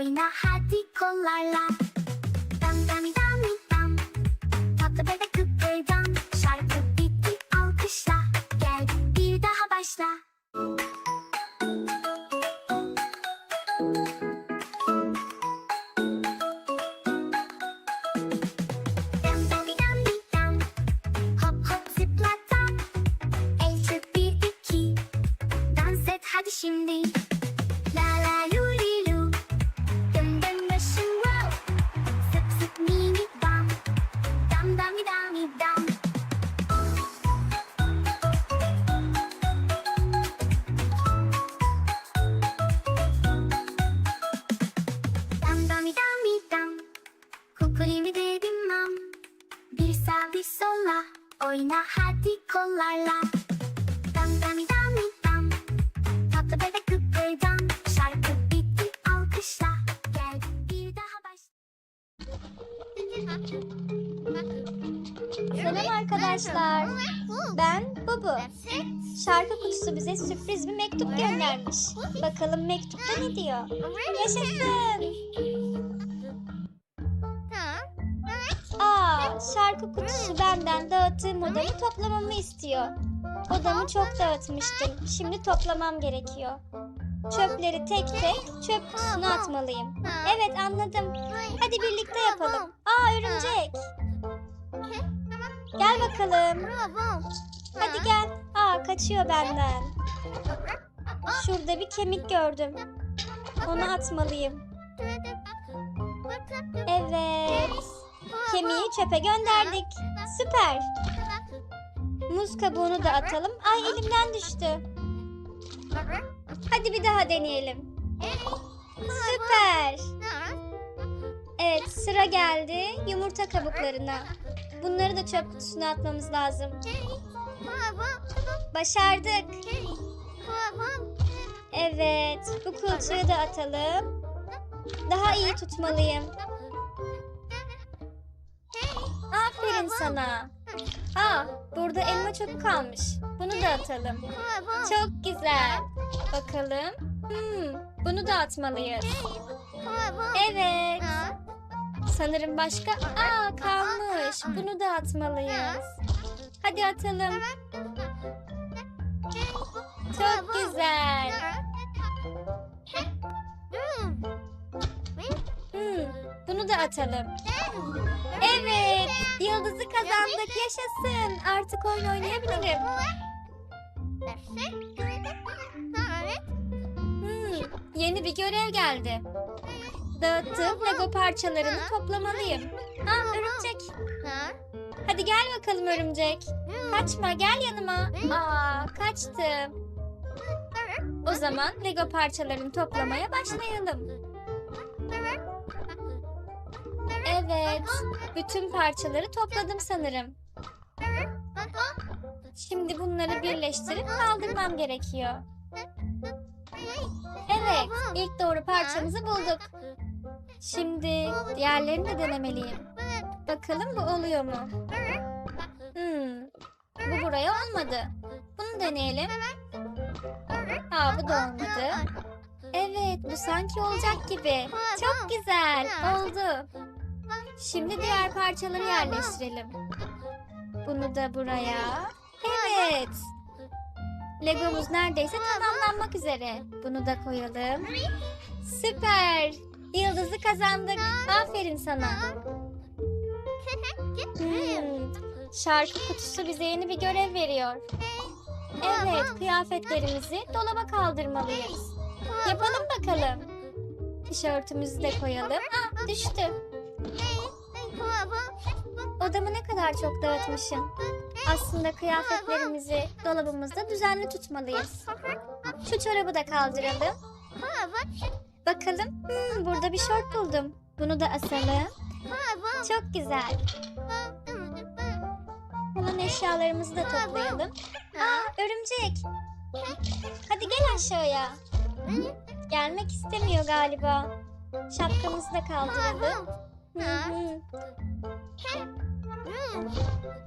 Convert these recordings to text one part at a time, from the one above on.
Oyna hadi kollarla. Dum dummy dummy dum. Tatlı bebek kıpırdan. Şarkı bitti alkışla. Gel bir daha başla. Selam arkadaşlar. Ben Bubu. Şarkı kutusu bize sürpriz bir mektup göndermiş. Bakalım mektupta ne diyor? Yaşasın. Aa, şarkı kutusu benden dağıttığım odamı toplamamı istiyor. Odamı çok dağıtmıştım. Şimdi toplamam gerekiyor. Çöpleri tek tek çöp kutusuna atmalıyım. Evet anladım. Hadi birlikte yapalım. Aa örümcek. Gel bakalım. Hadi gel. Aa kaçıyor benden. Şurada bir kemik gördüm. Onu atmalıyım. Evet. Kemiği çöpe gönderdik. Süper. Muz kabuğunu da atalım. Ay elimden düştü. Hadi bir daha deneyelim. Süper. Evet sıra geldi yumurta kabuklarına. Bunları da çöp kutusuna atmamız lazım. Başardık. Evet bu kulçuğu da atalım. Daha iyi tutmalıyım. Aferin sana. Aa burada elma çöpü kalmış. Bunu da atalım. Çok güzel. Bakalım. Hmm, bunu da atmalıyız. Evet. Sanırım başka... Aa kalmış. Bunu da atmalıyız. Hadi atalım. Çok güzel. Bunu da atalım. Evet. Yıldızı kazandık. Yaşasın. Artık oyun oynayabilirim. Hmm, yeni bir görev geldi. Dağıttığım Lego parçalarını toplamalıyım. Aa örümcek. Hadi gel bakalım örümcek. Kaçma gel yanıma. Aa kaçtım. O zaman Lego parçalarını toplamaya başlayalım. Evet. Bütün parçaları topladım sanırım. Şimdi bunları birleştirip kaldırmam gerekiyor. Evet, ilk doğru parçamızı bulduk. Şimdi diğerlerini de denemeliyim. Bakalım bu oluyor mu? Hmm, bu buraya olmadı. Bunu deneyelim. Aa bu da olmadı. Evet, bu sanki olacak gibi. Çok güzel, oldu. Şimdi diğer parçaları yerleştirelim. Bunu da buraya. Evet. Legomuz neredeyse tamamlanmak üzere. Bunu da koyalım. Süper. Yıldızı kazandık. Aferin sana. Hmm, Şarkı kutusu bize yeni bir görev veriyor. Evet, kıyafetlerimizi dolaba kaldırmalıyız. Yapalım bakalım. Tişörtümüzü de koyalım. Aa, düştü. Odamı ne kadar çok dağıtmışım. Aslında kıyafetlerimizi dolabımızda düzenli tutmalıyız. Şu çorabı da kaldıralım. Bakalım. Hmm, burada bir şort buldum. Bunu da asalım. Çok güzel. Hemen eşyalarımızı da toplayalım. Aa, örümcek. Hadi gel aşağıya. Gelmek istemiyor galiba. Şapkamızı da kaldıralım.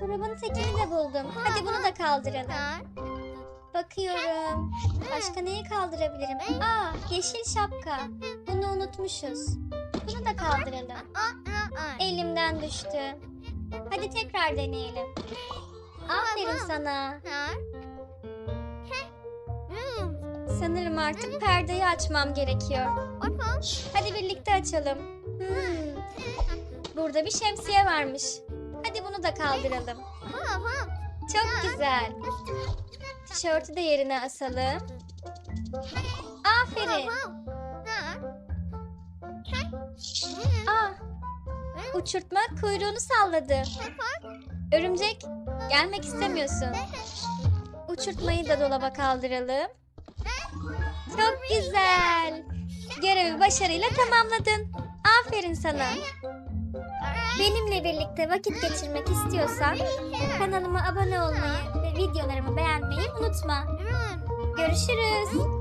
Grubun tekini de buldum. Hadi bunu da kaldıralım. Bakıyorum. Başka neyi kaldırabilirim? Aa, yeşil şapka. Bunu unutmuşuz. Bunu da kaldıralım. Elimden düştü. Hadi tekrar deneyelim. Aferin sana. Sanırım artık perdeyi açmam gerekiyor. Hadi birlikte açalım. Hmm, burada bir şemsiye varmış. Hadi bunu da kaldıralım. Çok güzel. Tişörtü de yerine asalım. Aferin. Aa, uçurtma kuyruğunu salladı. Örümcek, gelmek istemiyorsun. Uçurtmayı da dolaba kaldıralım. Çok güzel. Görevi başarıyla tamamladın. Aferin sana. Benimle birlikte vakit geçirmek istiyorsan kanalıma abone olmayı ve videolarımı beğenmeyi unutma. Görüşürüz.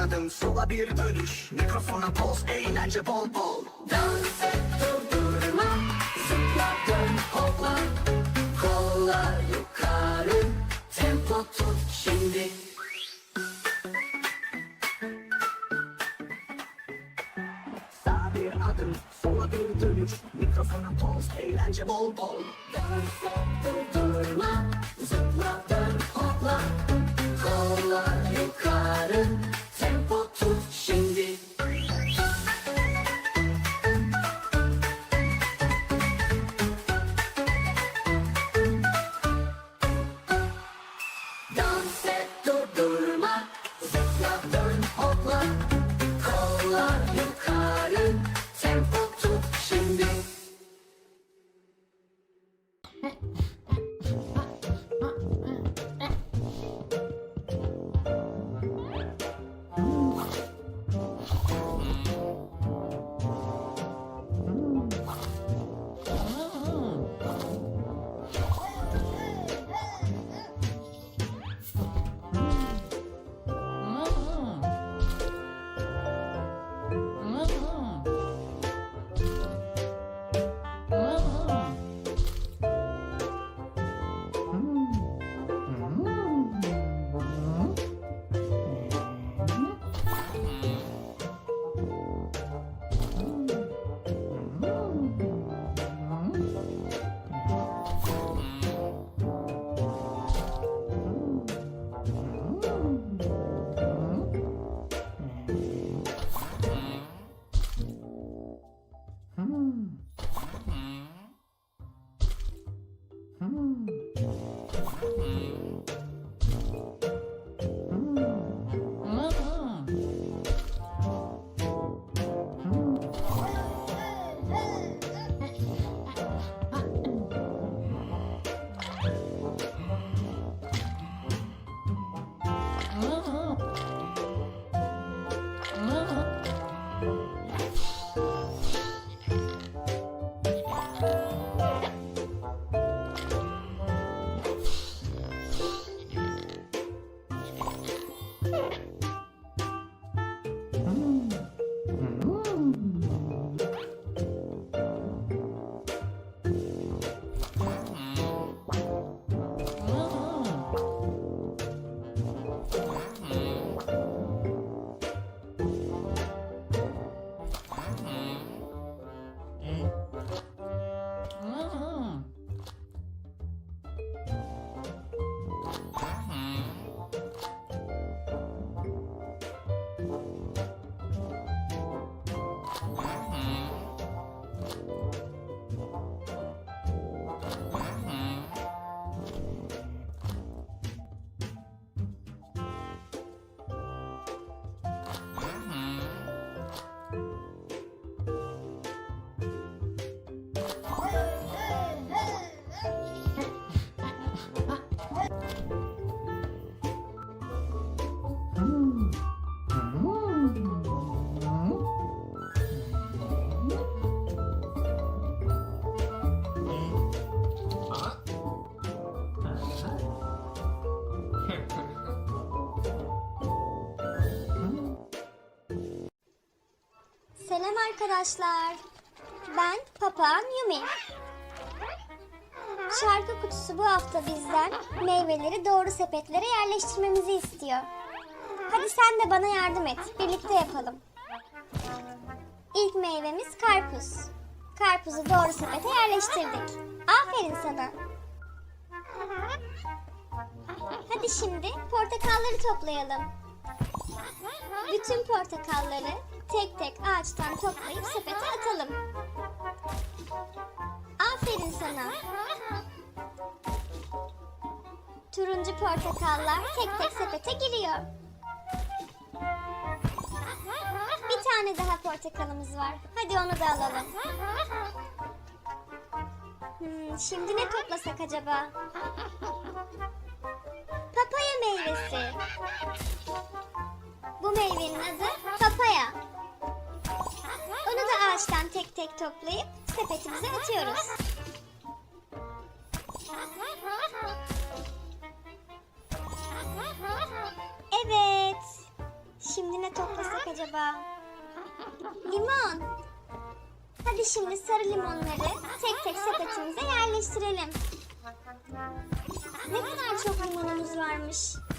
Adım sola bir dönüş. Mikrofona poz eğlence bol bol. Dans et durdurma. Zıpla dön hopla. Kollar yukarı. Tempo tut şimdi. Sağa bir adım sola bir dönüş. Mikrofona poz eğlence bol bol. Dans et durdurma. Zıpla dön hopla. Kollar yukarı Selam arkadaşlar. Ben Papağan Yumi. Şarkı kutusu bu hafta bizden meyveleri doğru sepetlere yerleştirmemizi istiyor. Hadi sen de bana yardım et. Birlikte yapalım. İlk meyvemiz karpuz. Karpuzu doğru sepete yerleştirdik. Aferin sana. Hadi şimdi portakalları toplayalım. Bütün portakalları tek tek ağaçtan toplayıp sepete atalım. Aferin sana. Turuncu portakallar tek tek sepete giriyor. Bir tane daha portakalımız var. Hadi onu da alalım. Hmm, şimdi ne toplasak acaba? Papaya meyvesi. Bu meyvenin adı papaya. Onu da ağaçtan tek tek toplayıp sepetimize atıyoruz. Evet. Şimdi ne toplasak acaba? Limon. Hadi şimdi sarı limonları tek tek sepetimize yerleştirelim. Ne kadar çok limonumuz varmış.